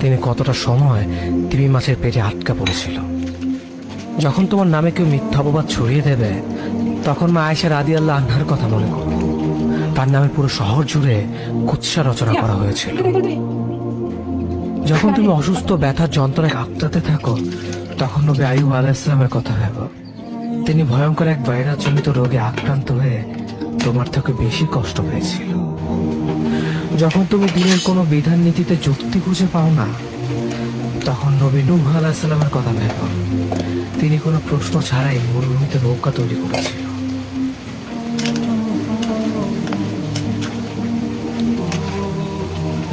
তিনি কতটা সময় তিমি মাছের পেটে আটকা পড়েছিল। যখন তোমার নামে কেউ মিথ্যা অপবাদ ছড়িয়ে দেবে, তখন মা আয়েশা রাদি আল্লাহ আনহার কথা মনে করো তার নামে পুরো শহর জুড়ে কুৎসা রচনা করা হয়েছিল। যখন তুমি অসুস্থ, ব্যথার যন্ত্রণায় কাঁপতে থাকো, তখন নবী আয়ুব আলাইসলামের কথা ভেবো। তিনি ভয়ঙ্কর এক ভাইরাসজনিত রোগে আক্রান্ত হয়ে তোমার থেকে বেশি কষ্ট পেয়েছিল। যখন তুমি দিনের কোনো বিধান নীতিতে যুক্তি খুঁজে পাও না, তখন নবী নূহ আলাহিসাল্লামের কথা ভেবো। তিনি কোনো প্রশ্ন ছাড়াই মরুভূমিতে নৌকা তৈরি করেছিল।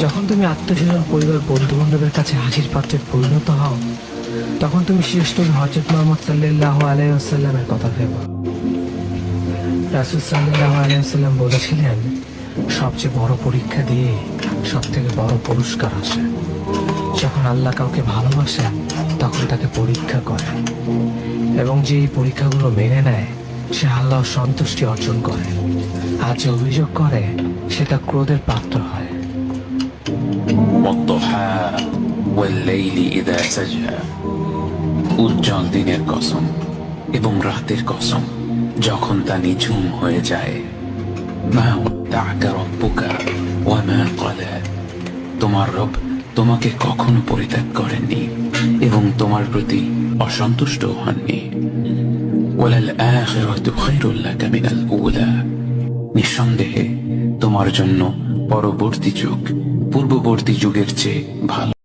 যখন তুমি আত্মীয় পরিবার বন্ধু বান্ধবের কাছে হাসির পাত্রে পরিণত হও, তখন তুমি শ্রেষ্ঠ হজরত মোহাম্মদ সাল্লাহ আলাইসাল্লামের কথা ভেবো। রাসুল সাল্লাহ আলাইসাল্লাম বলেছিলেন সবচেয়ে বড় পরীক্ষা দিয়ে সব থেকে বড় পুরস্কার আসে। যখন আল্লাহ কাউকে ভালোবাসেন, তখন তাকে পরীক্ষা করে এবং যে এই পরীক্ষাগুলো মেনে নেয়, সে আল্লাহ সন্তুষ্টি অর্জন করে। আর যে অভিযোগ করে, সেটা ক্রোধের পাত্র হয়। উজ্জ্বল দিনের কসম এবং রাতের কসম যখন তা নিঝুম হয়ে যায়, মা দাআকা রব্বুকা ওয়া মা ক্বালা তোমার রব তোমাকে কখনো পরিত্যাগ করেননি এবং তোমার প্রতি অসন্তুষ্ট হননি। ওয়ালাল আখিরাতু খায়রুল লাকা মিনাল উলা। নিঃসন্দেহে তোমার জন্য পরবর্তী যুগ, পূর্ববর্তী যুগের চেয়ে ভালো।